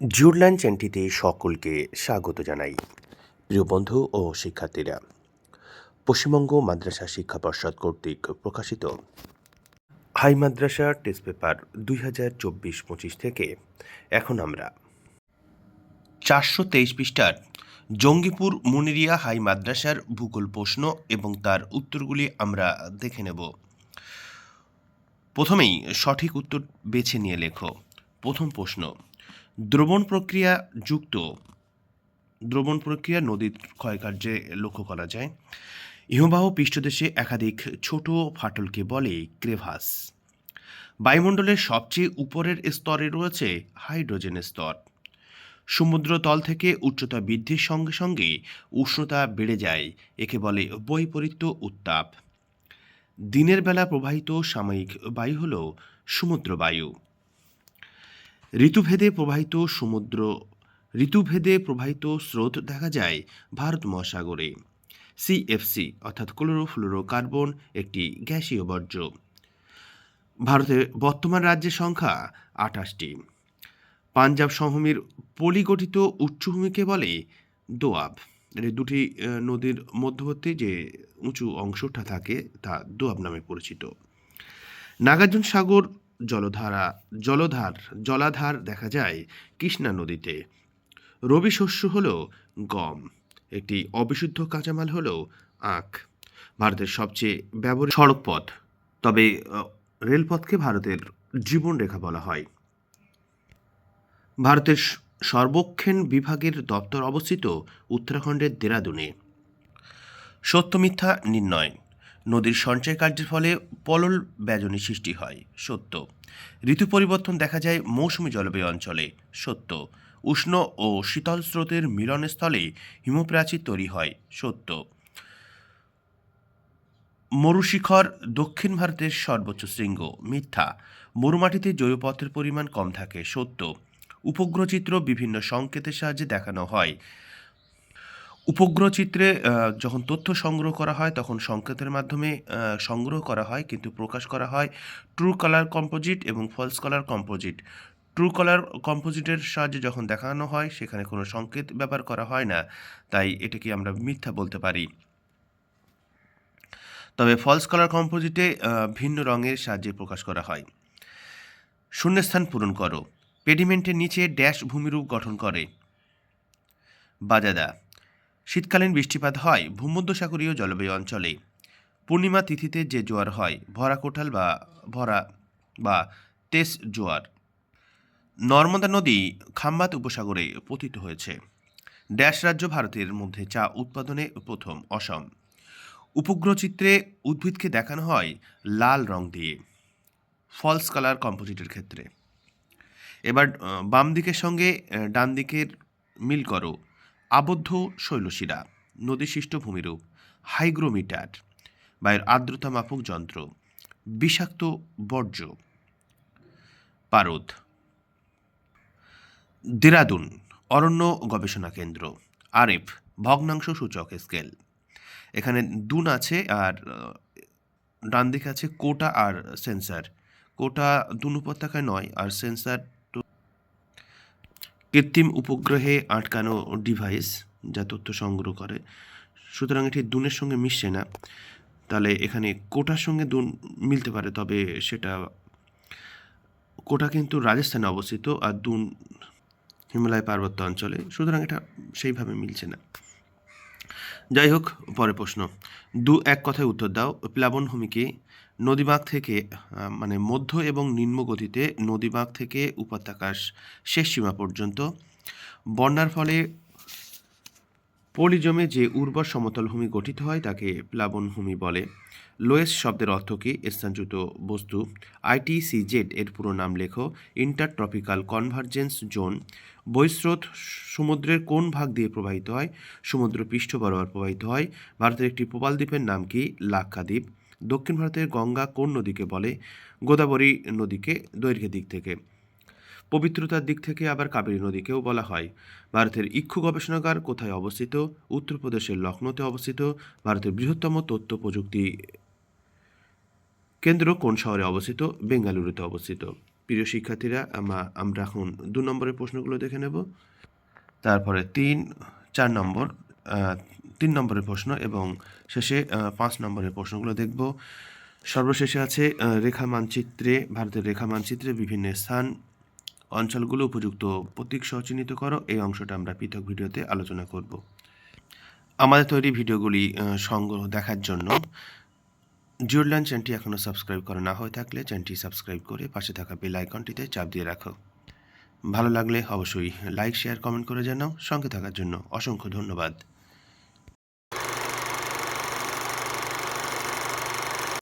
জুরল্যান্ড চ্যানেলটিতে সকলকে স্বাগত জানাই। প্রিয় বন্ধু ও শিক্ষার্থীরা, পশ্চিমবঙ্গ মাদ্রাসা শিক্ষা পর্ষদ কর্তৃক প্রকাশিত হাই মাদ্রাসা টেস্ট পেপার দুই হাজার চব্বিশ পঁচিশ থেকে এখন আমরা চারশো তেইশ পৃষ্ঠার জঙ্গিপুর মুনিরিয়া হাই মাদ্রাসার ভূগোল প্রশ্ন এবং তার উত্তরগুলি আমরা দেখে নেব। প্রথমেই সঠিক উত্তর বেছে নিয়ে লেখো। প্রথম প্রশ্ন দ্রবণ প্রক্রিয়া যুক্ত। দ্রবণ প্রক্রিয়া নদীর ক্ষয়কার্যে লক্ষ্য করা যায়। হিমবাহ পৃষ্ঠদেশে একাধিক ছোট ফাটলকে বলে ক্রেভাস। বায়ুমণ্ডলের সবচেয়ে উপরের স্তরে রয়েছে হাইড্রোজেন স্তর। সমুদ্র তল থেকে উচ্চতা বৃদ্ধির সঙ্গে সঙ্গে উষ্ণতা বেড়ে যায়, একে বলে বৈপরীত্য উত্তাপ। দিনের বেলা প্রবাহিত সাময়িক বায়ু হল সমুদ্র বায়ু ঋতুভেদে প্রবাহিত সমুদ্র, ঋতুভেদে প্রবাহিত স্রোত দেখা যায় ভারত মহাসাগরে। সিএফসি অর্থাৎ ক্লোরোফ্লোরোকার্বন একটি গ্যাসীয় বর্জ্য। ভারতের বর্তমান রাজ্যের সংখ্যা আঠাশটি। পাঞ্জাব সমভূমির পলিগঠিত উচ্চভূমিকে বলে দোয়াব। এর দুটি নদীর মধ্যবর্তী যে উঁচু অংশটা থাকে তা দোয়াব নামে পরিচিত। নাগার্জুন সাগর জলধারা, জলধার, জলাধার দেখা যায় কৃষ্ণা নদীতে। রবি শস্য হল গম, একটি অবিশুদ্ধ কাঁচামাল হল আখ, ভারতের সবচেয়ে ব্যবহৃত সড়কপথ। তবে রেলপথকে ভারতের জীবনরেখা বলা হয়। ভারতের সর্বক্ষণ বিভাগের দপ্তর অবস্থিত উত্তরাখণ্ডের দেরাদুনে। সত্যমিথ্যা নির্ণয়। নদীর সঞ্চয় কার্যের ফলে পলল ব্যজনী সৃষ্টি হয়, সত্য। ঋতু পরিবর্তন দেখা যায় মৌসুমী জলবায়ু অঞ্চলে, সত্য। উষ্ণ ও শীতল স্রোতের মিলনস্থলে হিমপ্রাচীর তৈরি হয়, সত্য। মরুশিখর, দক্ষিণ ভারতের সর্বোচ্চ শৃঙ্গ, মিথ্যা। মরুমাটিতে জৈবপথের পরিমাণ কম থাকে, সত্য। উপগ্রহচিত্র বিভিন্ন সংকেতের সাহায্যে দেখানো হয় উপগ্রহ চিত্রে যখন তথ্য সংগ্রহ করা হয়, তখন সংকেতের মাধ্যমে সংগ্রহ করা হয়, কিন্তু প্রকাশ করা হয় ট্রু কালার কম্পোজিট এবং false colour composite true colour কম্পোজিটের সাহায্যে যখন দেখানো হয়, সেখানে কোনো সংকেত ব্যবহার করা হয় না। তাই এটাকে আমরা মিথ্যা বলতে পারি। তবে ফলস কালার কম্পোজিটে ভিন্ন রঙের সাহায্যে প্রকাশ করা হয়। শূন্যস্থান পূরণ করো। পেডিমেন্টের নিচে ড্যাশ ভূমিরূপ গঠন করে। বাজাদা শীতকালীন বৃষ্টিপাত হয় ভূমধ্যসাগরীয় জলবায়ু অঞ্চলে। পূর্ণিমা তিথিতে যে জোয়ার হয়, ভরা কোঠাল বা ভরা বা তেস জোয়ার। নর্মদা নদী খাম্বাত উপসাগরে পতিত হয়েছে। ড্যাশ রাজ্য ভারতের মধ্যে চা উৎপাদনে প্রথম অসম। উপগ্রহ চিত্রে উদ্ভিদকে দেখানো হয় লাল রং দিয়ে, ফলস কালার কম্পোজিটের ক্ষেত্রে। এবার বাম দিকের সঙ্গে ডান দিকের মিল করো। আবদ্ধ শৈলশিরা, নদীসৃষ্ট ভূমিরূপ হাইগ্রোমিটার বায়ুর আর্দ্রতা মাপক যন্ত্র, বিষাক্ত বর্জ্য। পারদ। দেরাদুন, অরণ্য গবেষণা কেন্দ্র আরেফ ভগ্নাংশ সূচক স্কেল। এখানে দুন আছে আর ডান দিকে আছে কোটা আর সেন্সার। কোটা দুন উপত্যকায় নয়, আর সেন্সার কৃত্রিম উপগ্রহে আটকানো ডিভাইস যা তথ্য সংগ্রহ করে। সুতরাং এটি দুনের সঙ্গে মিশছে না। তাহলে এখানে কোটার সঙ্গে দুন মিলতে পারে, তবে সেটা কোটা কিন্তু রাজস্থানে অবস্থিত আর দুন হিমালয় পার্বত্য অঞ্চলে। সুতরাং এটা সেইভাবে মিলছে না। যাই হোক পরে প্রশ্ন। দু এক কথায় উত্তর দাও। প্লাবনভূমিকে নদীবাঁক থেকে মানে মধ্য এবং নিম্ন গতিতে নদীবাঁক থেকে উপত্যকার শেষ সীমা পর্যন্ত। বন্যার ফলে পলিজমে যে উর্বর সমতল ভূমি গঠিত হয়, তাকে প্লাবনভূমি বলে। লোয়েস শব্দের অর্থ কী? স্থানচ্যুত বস্তু। আইটিসিজেড এর পুরো নাম লেখো ইন্টারট্রপিক্যাল কনভার্জেন্স জোন। বৈস্রোত সমুদ্রের কোন ভাগ দিয়ে প্রবাহিত হয়? সমুদ্র পৃষ্ঠ বরাবর প্রবাহিত হয়। ভারতের একটি প্রবাল দ্বীপের নাম কি? লাক্ষাদ্বীপ। দক্ষিণ ভারতের গঙ্গা কোন নদীকে বলে? গোদাবরী নদীকে দৈর্ঘ্যের দিক থেকে। পবিত্রতার দিক থেকে আবার কাবেরী নদীকেও বলা হয়। ভারতের ইক্ষু গবেষণাগার কোথায় অবস্থিত? উত্তরপ্রদেশের লখনৌতে অবস্থিত। ভারতের বৃহত্তম তথ্য প্রযুক্তি কেন্দ্র কোন শহরে অবস্থিত? বেঙ্গালুরুতে অবস্থিত। প্রিয় শিক্ষার্থীরা, আমা- আমরা এখন দু নম্বরের প্রশ্নগুলো দেখে নেব। তারপরে তিন, চার নম্বর তিন নম্বরের প্রশ্ন এবং শেষে পাঁচ নম্বরের প্রশ্নগুলো দেখব। সর্বশেষে আছে রেখা মানচিত্রে, ভারতের রেখা মানচিত্রে বিভিন্ন স্থান, অঞ্চলগুলো উপযুক্ত প্রতীক সহ চিহ্নিত করো। এই অংশটা আমরা পৃথক ভিডিওতে আলোচনা করব। আমাদের তৈরি ভিডিওগুলি সংগ্রহ দেখার জন্য জিওরল্যান্ড চ্যানেলটি এখনও সাবস্ক্রাইব করা না হয়ে থাকলে চ্যানেলটি সাবস্ক্রাইব করে পাশে থাকা বেল আইকনটিতে চাপ দিয়ে রাখো। ভালো লাগলে অবশ্যই লাইক, শেয়ার, কমেন্ট করে জানাও। সঙ্গে থাকার জন্য অসংখ্য ধন্যবাদ।